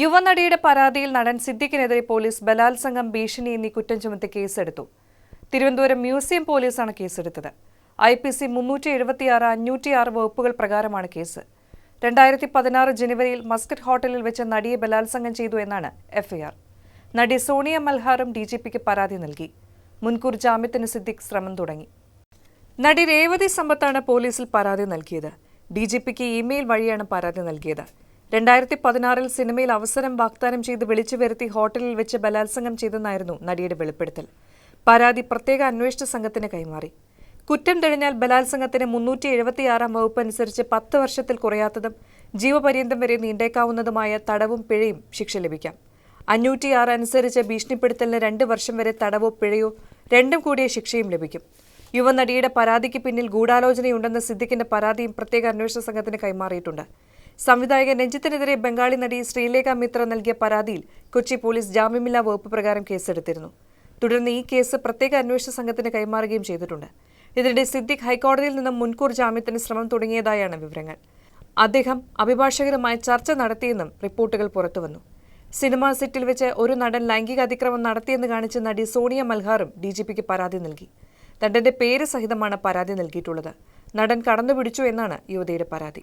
യുവനടിയുടെ പരാതിയിൽ നടൻ സിദ്ദിഖിനെതിരെ പോലീസ് ബലാത്സംഗം ഭീഷണി എന്നീ കുറ്റം ചുമത്തി കേസെടുത്തു. തിരുവനന്തപുരം മ്യൂസിയം പോലീസാണ് കേസെടുത്തത്. ഐ പി സി മുന്നൂറ്റി എഴുപത്തിയാറ് അഞ്ഞൂറ്റിയാറ് വകുപ്പുകൾ പ്രകാരമാണ് കേസ്. രണ്ടായിരത്തി പതിനാറ് ജനുവരിയിൽ മസ്കറ്റ് ഹോട്ടലിൽ വെച്ച് നടിയെ ബലാത്സംഗം ചെയ്തു എന്നാണ് എഫ്ഐആർ. നടി സോണിയ മൽഹാറും ഡി ജി പിക്ക് പരാതി നൽകി. മുൻകൂർ ജാമ്യത്തിന് സിദ്ദിഖ് ശ്രമം തുടങ്ങി. നടി രേവതി സമ്പത്താണ് പോലീസിൽ പരാതി നൽകിയത്. ഡി ജി പിക്ക് ഇമെയിൽ വഴിയാണ് പരാതി നൽകിയത്. രണ്ടായിരത്തി പതിനാറിൽ സിനിമയിൽ അവസരം വാഗ്ദാനം ചെയ്ത് വിളിച്ചു വരുത്തി ഹോട്ടലിൽ വെച്ച് ബലാത്സംഗം ചെയ്തെന്നായിരുന്നു നടിയുടെ വെളിപ്പെടുത്തൽ. പരാതി പ്രത്യേക അന്വേഷണ സംഘത്തിന് കൈമാറി. കുറ്റം തെളിഞ്ഞാൽ ബലാത്സംഗത്തിന് മുന്നൂറ്റി എഴുപത്തിയാറാം വകുപ്പ് അനുസരിച്ച് പത്ത് വർഷത്തിൽ കുറയാത്തതും ജീവപര്യന്തം വരെ നീണ്ടേക്കാവുന്നതുമായ തടവും പിഴയും ശിക്ഷ ലഭിക്കാം. അഞ്ഞൂറ്റിയാറ് അനുസരിച്ച് ഭീഷണിപ്പെടുത്തലിന് രണ്ട് വർഷം വരെ തടവോ പിഴയോ രണ്ടും കൂടിയ ശിക്ഷയും ലഭിക്കും. യുവനടിയുടെ പരാതിക്ക് പിന്നിൽ ഗൂഢാലോചനയുണ്ടെന്ന സിദ്ദിഖിന്റെ പരാതിയും പ്രത്യേക അന്വേഷണ സംഘത്തിന് കൈമാറിയിട്ടുണ്ട്. സംവിധായകൻ രഞ്ജിത്തിനെതിരെ ബംഗാളി നടി ശ്രീലേഖ മിത്ര നൽകിയ പരാതിയിൽ കൊച്ചി പോലീസ് ജാമ്യമില്ലാ വകുപ്പ് പ്രകാരം കേസെടുത്തിരുന്നു. തുടർന്ന് ഈ കേസ് പ്രത്യേക അന്വേഷണ സംഘത്തിന് കൈമാറുകയും ചെയ്തിട്ടുണ്ട്. ഇതിനിടെ സിദ്ദിഖ് ഹൈക്കോടതിയിൽ നിന്നും മുൻകൂർ ജാമ്യത്തിന് ശ്രമം തുടങ്ങിയതായാണ് വിവരങ്ങൾ. അദ്ദേഹം അഭിഭാഷകരുമായി ചർച്ച നടത്തിയെന്നും റിപ്പോർട്ടുകൾ പുറത്തുവന്നു. സിനിമാ സെറ്റിൽ വെച്ച് ഒരു നടൻ ലൈംഗിക അതിക്രമം നടത്തിയെന്ന് കാണിച്ച് നടി സോണിയ മൽഹാറും ഡി ജി പിക്ക് പരാതി നൽകി. നടന്റെ പേര് സഹിതമാണ് പരാതി നൽകിയിട്ടുള്ളത്. നടൻ കടന്നുപിടിച്ചു എന്നാണ് യുവതിയുടെ പരാതി.